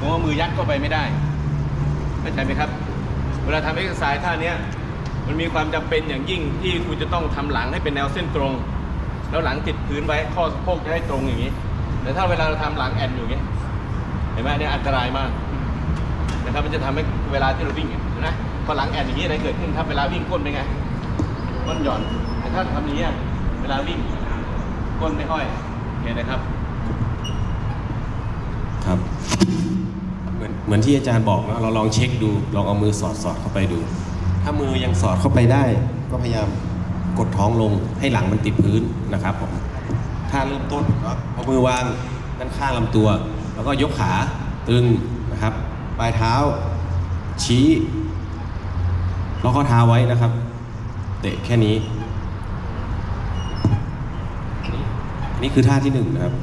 ผมว่ามือยัดเข้าไปไม่ได้เข้าใจไหมครับ เวลาทำเอ็กซ์ไซส์ท่าเนี้ยมันมีความจำเป็นอย่างยิ่งที่คุณจะต้องทำหลังให้เป็นแนวเส้นตรง แล้วหลังติดพื้นไว้ข้อสะโพกจะได้ตรงอย่างนี้ แต่ถ้าเวลาเราทำหลังแอนอยู่อย่างนี้เห็นไหมเนี่ยอันตรายมากนะครับมันจะทำให้เวลาที่เราวิ่งเนี่ยนไหมพอหลังแอนอย่างนี้อะไรเกิดขึ้นครับเวลาวิ่งก้นเป็นไงก้นหย่อนแต่ถ้าทำอย่างนี้เวลาวิ่งก้นไม่ห้อยเห็นนะครับ ครับ เหมือนที่อาจารย์บอกนะเราลองเช็คดู ลองเอามือสอดสอดเข้าไปดู ถ้ามือยังสอดเข้าไปได้ ก็พยายามกดท้องลงให้หลังมันติดพื้นนะครับผมถ้าเริ่มต้นเนาะเอามือวางด้านข้างลำตัว แล้วก็ยกขาตึงนะครับ ปลายเท้า ชี้ แล้วก็เท้าไว้นะครับ เตะแค่นี้ นี่คือท่าที่หนึ่งนะครับ